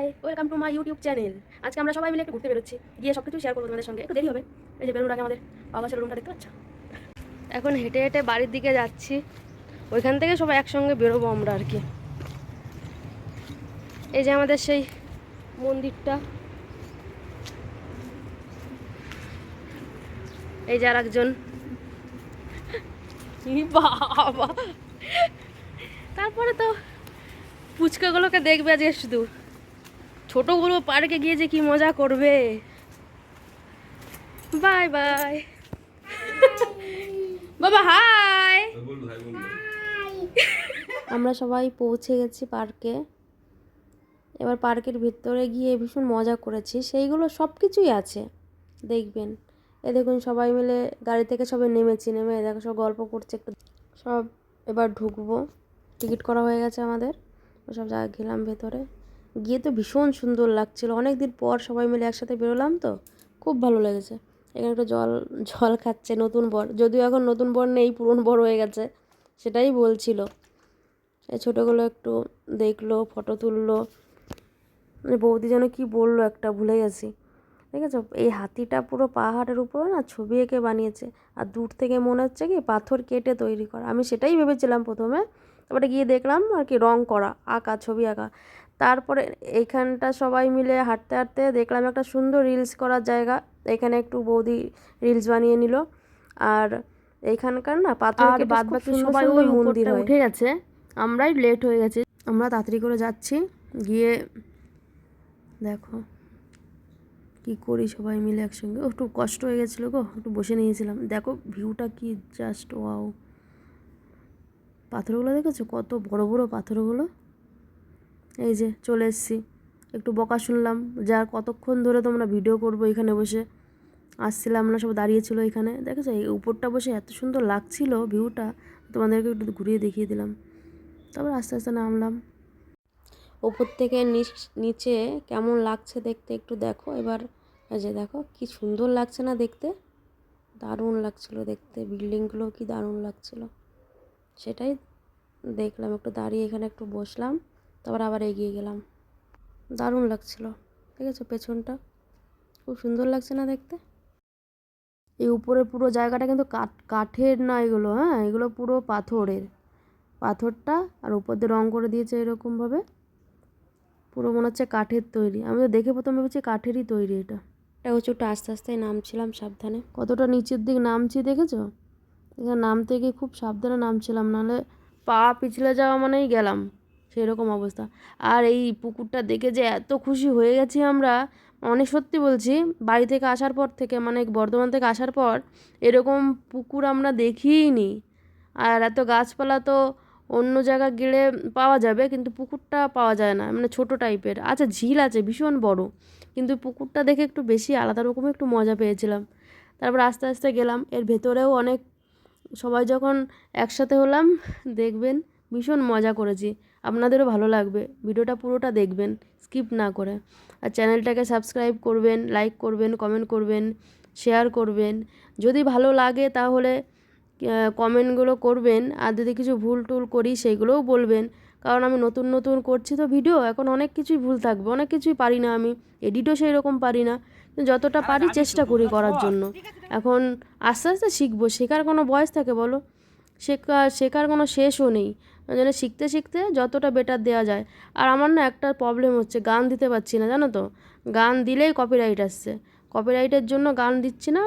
Hi welcome to my YouTube channel আজকে আমরা সবাই মিলে একটু ঘুরতে বেরোচ্ছি। গিয়ে সব কিছু শেয়ার করব তোমাদের সঙ্গে। একটু দেরি হবে। এই যে বেরোনোর আগে আমাদের ছেলে রুমটা দেখতে পাচ্ছ? এখন হেঁটে হেঁটে বাড়ির দিকে যাচ্ছি। ওইখান থেকে সবাই একসঙ্গে বেরোবো আমরা আর কি। এই যে আমাদের সেই মন্দিরটা। এই যে আর একজন বাবা। তারপরে তো ফুচকাগুলোকে দেখবে আজকে শুধু। ছোটোগুলো পার্কে গিয়ে যে কি মজা করবে। Bye bye. বাবা, হাই। আমরা সবাই পৌঁছে গেছি পার্কে। এবার পার্কের ভিতরে গিয়ে ভীষণ মজা করেছি। সেইগুলো সব কিছুই আছে, দেখবেন। এ দেখুন সবাই মিলে গাড়ি থেকে সবাই নেমেছি, নেমে দেখো সব গল্প করছে একটু। সব এবার ঢুকবো। টিকিট করা হয়ে গেছে আমাদের। সব জায়গা গেলাম ভেতরে। গিয়ে তো ভীষণ সুন্দর লাগছিল। অনেক দিন পর সবাই মিলে একসাথে বেরোলাম তো, খুব ভালো লেগেছে। এখানে একটু জল জল খাচ্ছে নতুন বর, যদিও এখন নতুন বর নেই, পুরন বর হয়ে গেছে, সেটাই বলছিল। এই ছোটোগুলো একটু দেখল, ফটো তুললো। বৌদি যেন কি বলল একটা, ভুলে গেছি। ঠিক আছে এই হাতিটা পুরো পাহাড়ের উপরে না ছবি এঁকে বানিয়েছে। আর দূর থেকে মনে হচ্ছে কি পাথর কেটে তৈরি করা। আমি সেটাই ভেবেছিলাম প্রথমে। তারপরে গিয়ে দেখলাম আর কি রং করা, আঁকা, ছবি আঁকা। তারপরে এইখানটা সবাই মিলে হাঁটতে হাঁটতে দেখলাম একটা সুন্দর রিলস করার জায়গা। এখানে একটু বৌদি রিলস বানিয়ে নিল। আর এইখানকার না পাথর বাদ বাকি সবাই ওই মন্দির হয়। উঠে গেছে। আমরাই লেট হয়ে গেছি। আমরা তাড়াতাড়ি করে যাচ্ছি। গিয়ে দেখো কি করি সবাই মিলে একসঙ্গে। ও, একটু কষ্ট হয়ে গেছিল গো। একটু বসে নিয়েছিলাম। দেখো ভিউটা কি জাস্ট ওয়াও পাথরগুলো দেখেছ? কত বড় বড় পাথরগুলো। এই যে চলে এসেছি। একটু বকা শুনলাম। যার কতক্ষণ ধরে তোমরা ভিডিও করব এখানে বসে। আসছিলাম না সব দাঁড়িয়েছিল এখানে। দেখেছ, এই উপরটা বসে এত সুন্দর লাগছিল ভিউটা তোমাদেরকে একটু ঘুরিয়ে দেখিয়ে দিলাম। তারপর আস্তে আস্তে নামলাম। ওপর থেকে নিচ- কেমন লাগছে দেখতে একটু দেখো। এবার যে দেখো, কি সুন্দর লাগছে না দেখতে? দারুণ লাগছিল দেখতে। বিল্ডিংগুলো কি দারুণ লাগছিল। সেটাই দেখলাম, একটু দাঁড়িয়ে এখানে একটু বসলাম। তারপর আবার এগিয়ে গেলাম। দারুণ লাগছিল ঠিক আছে? পেছনটা খুব সুন্দর লাগছে না দেখতে? এই উপরে পুরো জায়গাটা কিন্তু কাঠ কাঠের না এগুলো হ্যাঁ? এগুলো পুরো পাথরের। পাথরটা আর উপর দিয়ে রঙ করে দিয়েছে এরকমভাবে। পুরো মনে হচ্ছে কাঠের তৈরি। আমি তো দেখে প্রথম ভেবেছি কাঠেরই তৈরি এটা। এটা হচ্ছে একটু আস্তে আস্তে নামছিলাম সাবধানে। কতটা নিচের দিক নামছি দেখেছ? এখানে নামতে গিয়ে খুব সাবধানে নামছিলাম নাহলে পা পিছলে যাওয়া মানেই গেলাম। সেরকম অবস্থা। আর এই পুকুরটা দেখে যে এত খুশি হয়ে গেছি আমরা অনেক সত্যি বলছি, বাড়ি থেকে আসার পর থেকে মানে বর্ধমান থেকে আসার পর এরকম পুকুর আমরা দেখিই নি আর এত গাছপালা তো অন্য জায়গা গেলে পাওয়া যাবে, কিন্তু পুকুরটা পাওয়া যায় না মানে ছোট টাইপের। আচ্ছা ঝিল আছে, ভীষণ বড়, কিন্তু পুকুরটা দেখে একটু বেশি আলাদা রকম একটু মজা পেয়েছিলাম। তারপর আস্তে আস্তে গেলাম, এর ভেতরেও অনেক, সবাই যখন একসাথে হলাম, দেখবেন ভীষণ মজা করেছি। আপনাদেরও ভালো লাগবে। ভিডিওটা পুরোটা দেখবেন স্কিপ না করে। আর চ্যানেলটাকে সাবস্ক্রাইব করবেন লাইক করবেন কমেন্ট করবেন শেয়ার করবেন। যদি ভালো লাগে তাহলে কমেন্টগুলো করবেন। আর যদি কিছু ভুল টুল করি সেইগুলোও বলবেন। কারণ আমি নতুন নতুন করছি তো ভিডিও এখন অনেক কিছুই ভুল থাকবে। অনেক কিছুই পারি না আমি এডিটও সেই রকম পারি না। যতটা পারি চেষ্টা করি করার জন্য। এখন আস্তে আস্তে শিখব। শেখার কোনো বয়স থাকে বলো? শেখা শেখার কোনো শেষও নেই। ওই জন্য শিখতে শিখতে যতটা বেটার দেওয়া যায়। আর আমার না একটা প্রবলেম হচ্ছে, গান দিতে পারছি না, জানো তো? গান দিলেই কপিরাইট আসছে। কপিরাইটের জন্য গান দিচ্ছি না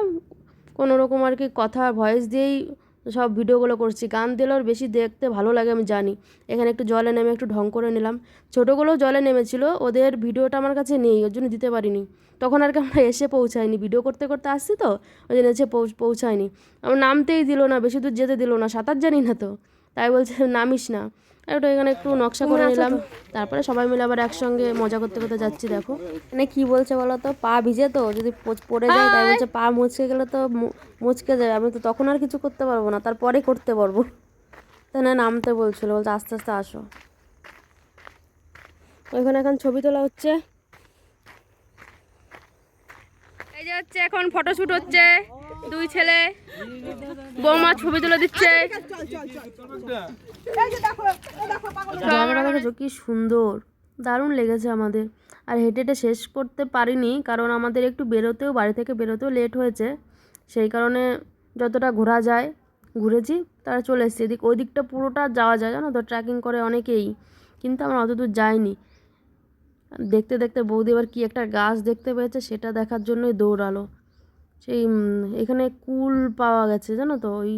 কোনো রকম আর কি কথা ভয়েস দিয়েই সব ভিডিওগুলো করছি। গান দিলে দিলেও বেশি দেখতে ভালো লাগে, আমি জানি। এখানে একটু জলে নেমে একটু ঢং করে নিলাম। ছোটোগুলোও জলে নেমেছিল, ওদের ভিডিওটা আমার কাছে নেই, ওর জন্য দিতে পারিনি। তখন আর কি আমরা এসে পৌঁছাইনি ভিডিও করতে করতে আসছি তো, ওই জন্য এসে পৌঁছায়নি। আমার নামতেই দিল না, বেশি দূর যেতে দিল না, সাঁতার জানি না তো। তাই বলছে নামিস না। আর ওটা এখানে একটু নকশা করে নিলাম তারপরে সবাই মিলে আবার একসঙ্গে মজা করতে করতে যাচ্ছি দেখো। মানে কি বলছে বলো তো? পা ভিজে তো? যদি পড়ে যায় তাই বলছে পা মুচকে গেলে তো মুচকে যাবে। আমি তো তখন আর কিছু করতে পারব না তারপরে করতে পারব। তো না নামতে বলছিল বলছে আস্তে আস্তে আসো। ওইখানে এখন ছবি তোলা হচ্ছে। এই যে হচ্ছে এখন ফটোশ্যুট হচ্ছে। দুই ছেলে। বৌমা ছবি তুলে দিচ্ছে। কি সুন্দর। দারুণ লেগেছে আমাদের। আর হেঁটে হেঁটে শেষ করতে পারিনি, কারণ আমাদের একটু বেরোতেও, বাড়ি থেকে বেরোতেও লেট হয়েছে। সেই কারণে যতটা ঘোরা যায়, ঘুরেছি তারা চলে এসেছি। এদিক, ওই দিকটা পুরোটা যাওয়া যায়, জানো তো? ট্রেকিং করে অনেকেই। কিন্তু আমরা অত দূর যাইনি। দেখতে দেখতে বৌদি এবার কী একটা গাছ দেখতে পেয়েছে, সেটা দেখার জন্যই দৌড়ালো। সেই এখানে কুল পাওয়া গেছে জানো তো? ওই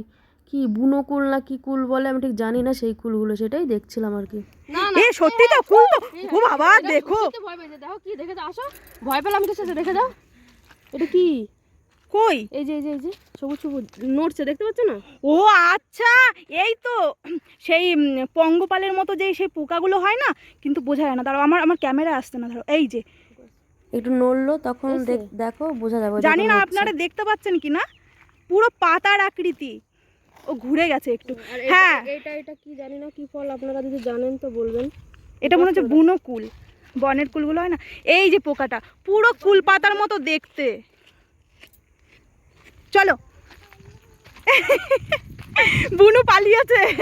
কি বুনো কুল না কি কুল বলে? আমি ঠিক জানি না সেই কুলগুলো সেটাই দেখছিলাম আর কি। না এ সত্যি তো? কুল তো? ও বাবা দেখো ভয় পেয়েছে। দেখো কি দেখে যাও আসো। ভয় পেলাম কিছু দেখে যাও। এটা কি? কই? এই যে এই যে এই যে সবুজ সবুজ নড়ছে দেখতে পাচ্ছ না? ও আচ্ছা এই তো সেই পঙ্গপালের মতো যে সেই পোকাগুলো হয় না? কিন্তু বোঝা যায় না। দাঁড়াও আমার আমার ক্যামেরা আসছে না ধরো এই যে একটু নড়লো তখন দেখ- দেখো বোঝা যাবে। জানি না আপনারা দেখতে পাচ্ছেন কি না? পুরো পাতার আকৃতি। ও ঘুরে গেছে একটু। হ্যাঁ। এটা এটা কি জানি না কি ফল আপনারা যদি জানেন তো বলবেন। এটা মনে হচ্ছে বুনো কুল। বনের কুলগুলো হয় না? এই যে পোকাটা পুরো কুল পাতার মতো দেখতে। চলো। বুনু পালিয়েছে।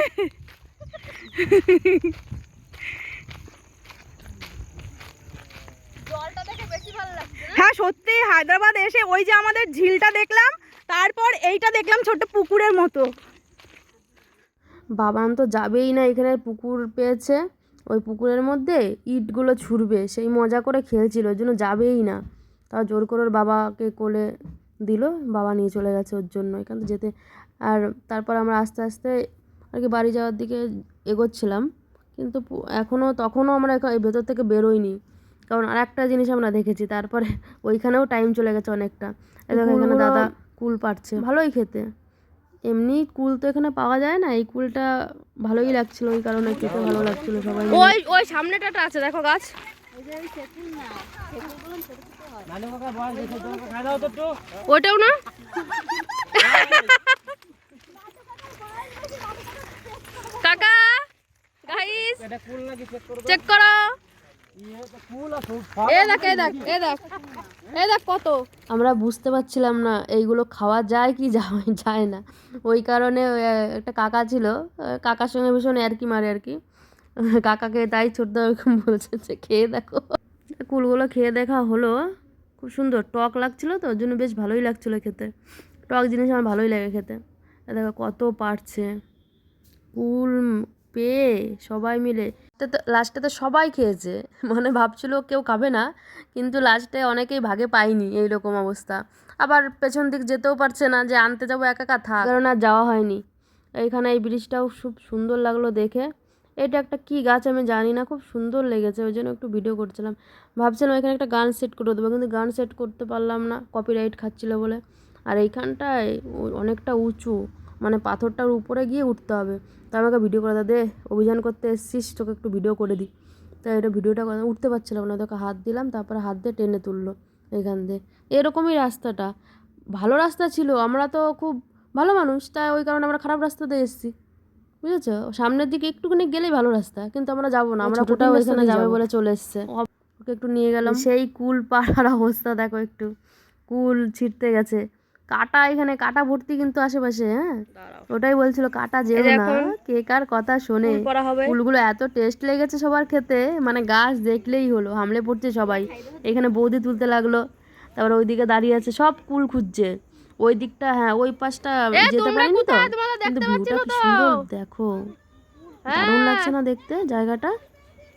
হ্যাঁ সত্যি, হায়দ্রাবাদ এসে ওই যে আমাদের ঝিলটা দেখলাম, তারপর এইটা দেখলাম ছোট্ট পুকুরের মতো। বাবান তো যাবেই না, এখানে পুকুর পেয়েছে। ওই পুকুরের মধ্যে ইটগুলো ছুড়বে, সেই মজা করে খেলছিল, ওই জন্য যাবেই না। তাও জোর করে ওর বাবাকে কোলে দিল, বাবা নিয়ে চলে গেছে ওর জন্য এখান থেকে যেতে। আর তারপর আমরা আস্তে আস্তে আর কি বাড়ি যাওয়ার দিকে এগোচ্ছিলাম, কিন্তু এখনও তখনও আমরা ভেতর থেকে বেরোইনি। কারণ আর একটা জিনিস আমরা দেখেছি তারপরে ওইখানেও টাইম চলে গেছে অনেকটা। দেখো এখানে দাদা কুল পাড়ছে। ভালোই খেতে। এমনি কুল তো এখানে পাওয়া যায় না এই কুলটা ভালোই লাগছিল ওই কারণে খেতে ভালো লাগছিল সবাই ওই ওই সামনেটা আছে দেখো গাছ। ওইটাও না? কাকা গাইস চেক করো। কত। আমরা বুঝতে পারছিলাম না, এইগুলো খাওয়া যায় কি যায় যায় না। ওই কারণে একটা কাকা ছিল কাকার সঙ্গে ভীষণ আর কি মারে আর কি কাকাকে তাই ছোটদা ওরকম বলছে যে, খেয়ে দেখো। কুলগুলো খেয়ে দেখা হলো, খুব সুন্দর। টক লাগছিল তো, ওর জন্য বেশ ভালোই লাগছিল খেতে। টক জিনিস আমার ভালোই লাগে খেতে। দেখো কত পারছে। কুল, পেয়ে সবাই মিলে তো, লাস্টে তো সবাই খেয়েছে। মানে ভাবছিল কেউ খাবে না, কিন্তু লাস্টে অনেকেই ভাগে পায়নি এইরকম অবস্থা। আবার পেছন দিক যেতেও পারছে না যে আনতে যাব একা থাক। কারণ আর যাওয়া হয়নি। এইখানে এই ব্রিজটাও খুব সুন্দর লাগল দেখে। এটা একটা কি গাছ আমি জানি না, খুব সুন্দর লেগেছে, ওই জন্য একটু ভিডিও করছিলাম। ভাবছিলাম এখানে একটা গান সেট করে দেবো, কিন্তু গান সেট করতে পারলাম না কপিরাইট খাচ্ছিল বলে। আর এইখানটায় অনেকটা উঁচু। মানে পাথরটার উপরে গিয়ে উঠতে হবে। তো আমাকে ভিডিও করে দে অভিযান করতে এসছিস তোকে একটু ভিডিও করে দিই। তাই এটা ভিডিওটা করে- উঠতে পারছিলাম না তোকে হাত দিলাম তারপরে হাত দিয়ে টেনে তুললো এখান দিয়ে। এরকমই রাস্তাটা। ভালো রাস্তা ছিল আমরা তো খুব ভালো মানুষ তাই ওই কারণে আমরা খারাপ রাস্তাতে এসেছি। বুঝেছ? সামনের দিকে একটুখানি গেলেই ভালো রাস্তা কিন্তু আমরা যাব না আমরা কোথাও ওইখানে যাবে বলে চলে এসছে। ওকে একটু নিয়ে গেলাম। সেই কুল পাড়ার অবস্থা দেখো একটু। কুল ছিটতে গেছে। কাটা এখানে কাটা ভর্তি কিন্তু আশেপাশে হ্যাঁ? ওটাই বলছিল কাটা যেও না। কে কার কথা শোনে? ফুলগুলো এত টেস্ট লেগেছে সবার খেতে মানে গাছ দেখলেই হলো হামলে পড়ছে সবাই। এখানে বৌদি তুলতে লাগল তারপরে ওইদিকে দাঁড়িয়ে আছে সব কুল খুঁজছে। ওই দিকটা হ্যাঁ ওই পাশটা যেতে পারিনি তো? কিন্তু ভিউটা সুন্দর দেখো। দারুণ লাগছে না দেখতে জায়গাটা?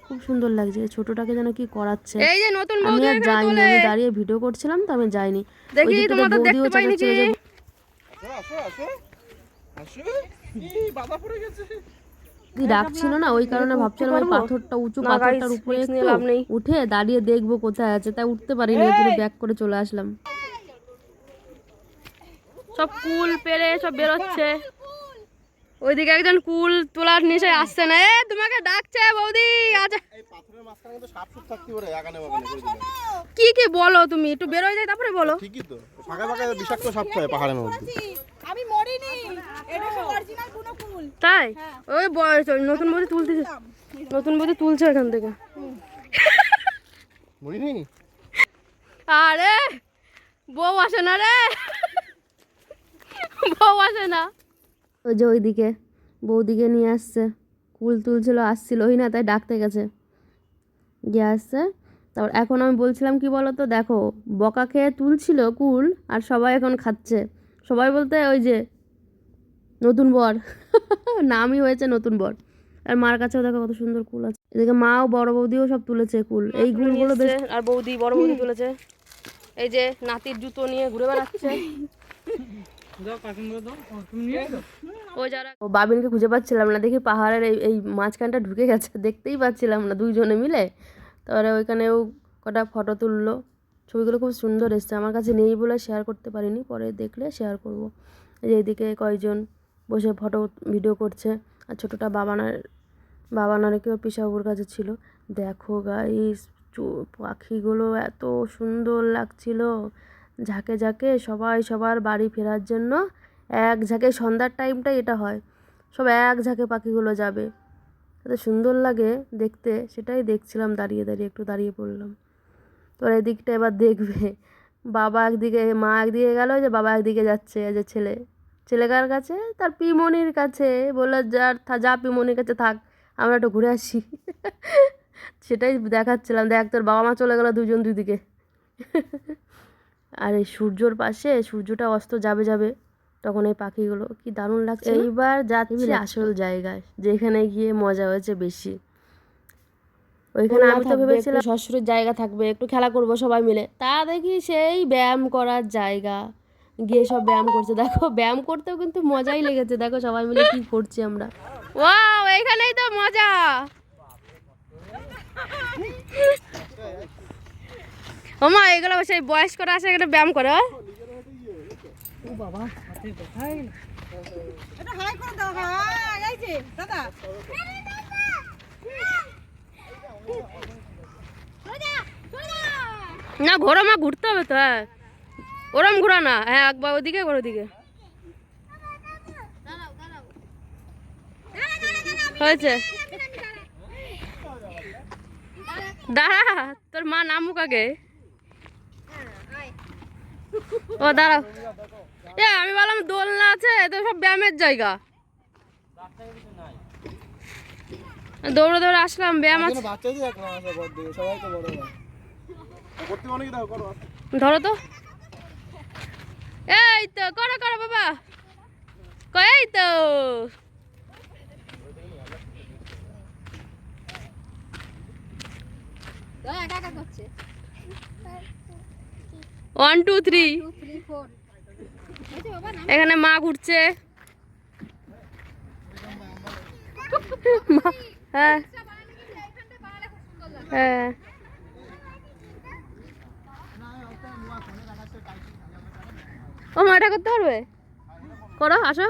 খুব সুন্দর লাগছে। ছোটটাকে যেন কি করাচ্ছে। এই যে নতুন আমি আর যাইনি আমি দাঁড়িয়ে ভিডিও করছিলাম তো আমি যাইনি। বৌদিও দেখতে পাইনি চেঁচাচ্ছিল কি? যে আসো আসো আসো। এই বাধা পড়ে গেছে। দি ডাকছিল না? ওই কারণে ভাবছিলাম ওই পাথরটা উঁচু পাথরটার উপরে একটু উঠে দাঁড়িয়ে দেখব কোথায় আছে। তাই উঠতে পারিনি ব্যাক করে চলে আসলাম। সব কুল পেরে সব বেরোচ্ছে। ওইদিকে একজন কুল তোলার নেশায় আসছে না। এ তোমাকে ডাকছে বৌদি আচ্ছা এখানে কি কি বলো তুমি একটু বেরোয় যাই তারপরে বলো। ঠিকই তো। ফাঁকা ফাঁকা বিষাক্ত সাপ থাকে পাহাড়ের মধ্যে। আমি মরিনি। এটা তো অরিজিনাল কোনো কুল। তাই? ওই বয়স ওই নতুন বৌদি তুলতেছে। নতুন বৌদি তুলছে ওখান থেকে। মরিনি? আরে বউ আসে না রে। বউ আসে না। ওই যে ওইদিকে বৌদিকে নিয়ে আসছে। কুল তুলছিল আসছিল। ওই না তাই ডাকতে গেছে। গিয়ে আসছে। তারপর এখন আমি বলছিলাম কি বলো তো দেখো বকা খেয়ে তুলছিল কুল আর সবাই এখন খাচ্ছে। সবাই বলতে ওই যে নতুন বর। নামই হয়েছে নতুন বর। আর মার কাছেও দেখো কত সুন্দর কুল আছে। এদিকে মাও বড় বৌদিও সব তুলেছে কুল। এই কুলগুলো বেশ আর বৌদি বড় বৌদি তুলেছে। এই যে নাতির জুতো নিয়ে ঘুরে বেড়াচ্ছে। বাবিনকে খুঁজে পাচ্ছিলাম না, দেখি পাহাড়ের এই এই মাঝখানটা ঢুকে গেছে, দেখতেই পাচ্ছিলাম না দুইজনে মিলে। তারপরে ওইখানেও কটা ফটো তুললো। ছবিগুলো খুব সুন্দর এসছে, আমার কাছে নেই বলে শেয়ার করতে পারিনি, পরে দেখলে শেয়ার করব। এইদিকে কয়েকজন বসে ফটো ভিডিও করছে, আর ছোটোটা বাবানার বাবানার কেউ পিসাবুর কাছে ছিল। দেখো গাইস পাখিগুলো এত সুন্দর লাগছিল। ঝাঁকে ঝাঁকে সবাই সবার বাড়ি ফেরার জন্য এক ঝাঁকে সন্ধ্যার টাইমটাই এটা হয়। সব এক ঝাঁকে পাখিগুলো যাবে। এত সুন্দর লাগে দেখতে, সেটাই দেখছিলাম, দাঁড়িয়ে দাঁড়িয়ে, একটু দাঁড়িয়ে পড়লাম। তোর এদিকটা এবার দেখবে। বাবা একদিকে, মা একদিকে গেল যে বাবা একদিকে যাচ্ছে যে ছেলে। ছেলে কার কাছে? তার পিমনির কাছে। বলল যার যা পিমনির কাছে থাক, আমরা একটু ঘুরে আসি। সেটাই দেখাচ্ছিলাম। দেখ, তোর বাবা মা চলে গেলো দুজন দুদিকে। আর এই সূর্যর পাশে সূর্যটা অস্ত যাবে যাবে তখন এই পাখিগুলো কি দারুণ লাগছে এইবার যাচ্ছি আসল জায়গায় যেখানে গিয়ে মজা হয়েছে বেশি। ওইখানে আমি তো ভেবেছিলাম শ্বশুরের জায়গা থাকবে একটু খেলা করব সবাই মিলে। তা দেখি সেই ব্যায়াম করার জায়গা গিয়ে সব ব্যায়াম করছে। দেখো ব্যায়াম করতেও কিন্তু মজাই লেগেছে। দেখো সবাই মিলে কি করছি আমরা। ওয়াও এখানেই তো মজা। ওমা এগুলো সেই বয়স্করা আছে এখানে ব্যায়াম করে হ্যাঁ? না। ঘোরো মা ঘুরতে হবে তো হ্যাঁ। ওরম ঘোরা না হ্যাঁ একবার ওদিকে একবার ওদিকে। হয়েছে। দাঁড়া তোর মা নামুক আগে। ও দাঁড়াও। এ আমি বললাম দোলনা আছে এ তো সব ব্যায়ামের জায়গা। দৌড়ে দৌড়ে আসলাম ব্যায়াম আছে। ধরো তো। এই তো করো করো বাবা। কই এই তো। ওয়ান টু থ্রি এখানে মা ঘুরছে। হ্যাঁ। হ্যাঁ। ও মা, এটা করতে পারবে? করো, আসো।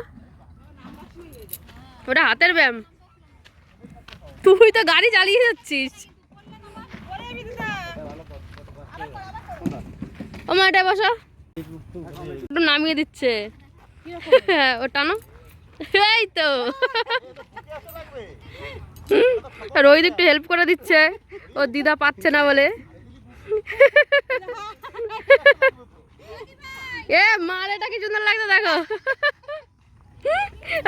ওটা হাতের ব্যায়াম। তুই তো গাড়ি চালিয়ে যাচ্ছিস। ও মা এটা বসো। একটু নামিয়ে দিচ্ছে। হ্যাঁ, ও টানো এই তো। রোহিত একটু হেল্প করে দিচ্ছে। ও দিদা পাচ্ছে না বলে। এ মাল এটা কি সুন্দর লাগছে দেখো।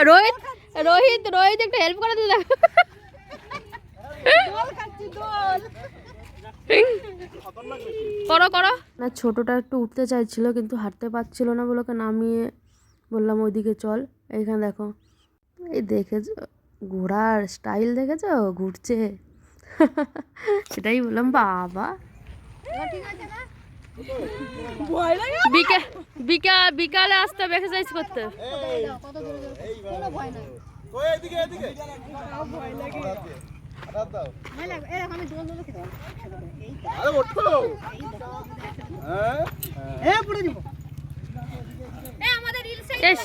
রোহিত রোহিত রোহিত একটু হেল্প করে দিতে দেখো করো করো। না ছোটোটা একটু উঠতে চাইছিল কিন্তু হাঁটতে পারছিল না বলে ওকে নামিয়ে বললাম ওইদিকে চল এইখানে দেখো। এই দেখেছ ঘোড়ার স্টাইল দেখেছ? ঘুরছে। সেটাই বললাম বাবা। বিকে বিকালে আসতে হবে এক্সারসাইজ করতে। ওই এদিকে। এদিকে হাত দাও আরে ওঠো। হ্যাঁ? ইস,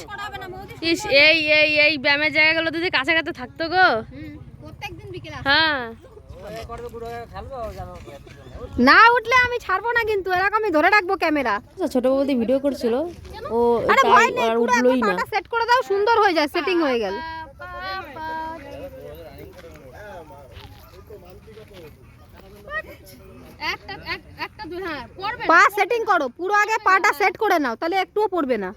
ইস এই এই এই ব্যায়ামের জায়গাগুলো যদি কাছে কাছে থাকতো গো। হ্যাঁ। না উঠলে আমি ছাড়বো না কিন্তু এরকম আমি ধরে রাখব ক্যামেরা। আচ্ছা ছোটো বৌদি ভিডিও করছিল। ও আর উঠলোই না। সেট করে দাও সুন্দর হয়ে যায় সেটিং হয়ে গেল একটা এক- একটা দুই হ্যাঁ পড়বে পা সেটিং করো পুরো আগে পাটা সেট করে নাও তাহলে একটুও পড়বে না।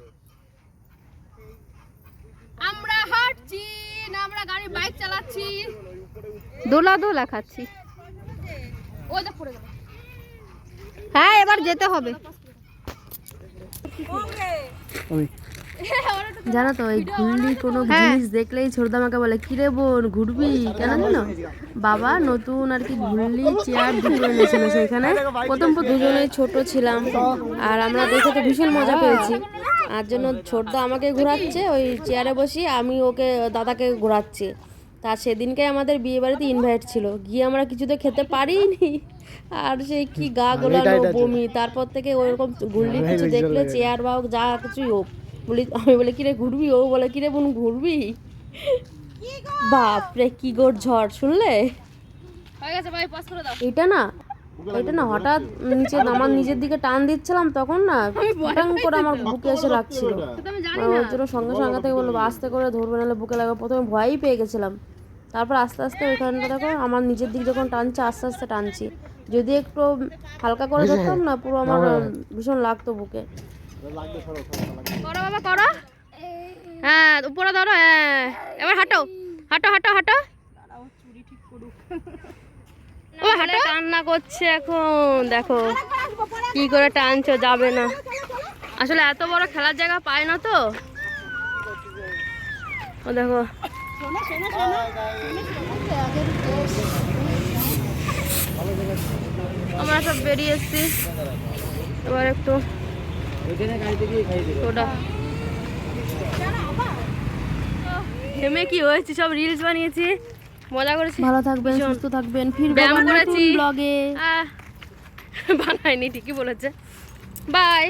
আমরা হাঁটছি না আমরা গাড়ি বাইক চালাচ্ছি। দোলা দোলা খাচ্ছি। হ্যাঁ এবার যেতে হবে। জানো তো এই ঘুরলি কোনো জিনিস দেখলেই ছোটদা আমাকে বলে কিরে বোন ঘুরবি? কেন জানো? বাবা নতুন আর কি ঘুরলি চেয়ার দুটো এনেছিল সেখানে প্রথম প্রথম দুজনেই ছোট ছিলাম আর আমরা দেখে তো ভীষণ মজা পেয়েছি। আর জন্য ছোটদা আমাকে ঘোরাচ্ছে ওই চেয়ারে বসি আমি ওকে দাদাকে ঘোরাচ্ছি। তা সেদিনকে আমাদের বিয়ে বাড়িতে ইনভাইট ছিল। গিয়ে আমরা কিছুতে খেতে পারিনি। আর সেই কি গা গোলানো বমি। তারপর থেকে ওরকম ঘুরলি কিছু দেখলে চেয়ার বা হোক, যা কিছুই হোক। বলি আমি বলে কিরে ঘুরবি? ও বলে কিরে বোন ঘুরবি? বাপরে কি গোর ঝড় শুনলে? হয়ে গেছে ভাই পাস করে দাও। এটা না এটা না হঠাৎ নিচে আমার নিজের দিকে টান দিচ্ছিলাম তখন না ফুটাং করে আমার বুকে এসে লাগছিল। ওর জন্য সঙ্গে সঙ্গে থেকে বলল আস্তে করে ধরবে নাহলে বুকে লাগবে। প্রথমে ভয়ই পেয়ে গেছিলাম। তারপর আস্তে আস্তে ওইখানটা দেখো আমার নিজের দিক যখন টানছে আস্তে আস্তে টানছি। যদি একটু হালকা করে ধরতাম না পুরো আমার ভীষণ লাগতো বুকে। করো বাবা করো। হ্যাঁ উপরে ধরো হ্যাঁ। এবার হাঁটো হাঁটো হাঁটো হাঁটো। ও হাঁটো। কান্না করছে এখন দেখো। কি করে টানছো যাবে না। আসলে এত বড় খেলার জায়গা পায় না তো। ও দেখো। আমরা সব বেরিয়ে এসছি। এবার একটু ওটা। হেমে কি হয়েছে? সব রিলস বানিয়েছি। মজা করেছি। ভালো থাকবেন সুস্থ থাকবেন। ফিরবো ব্যায়াম নতুন করেছি। ব্লগে আহ, বানায়নি ঠিকই বলেছে। বাই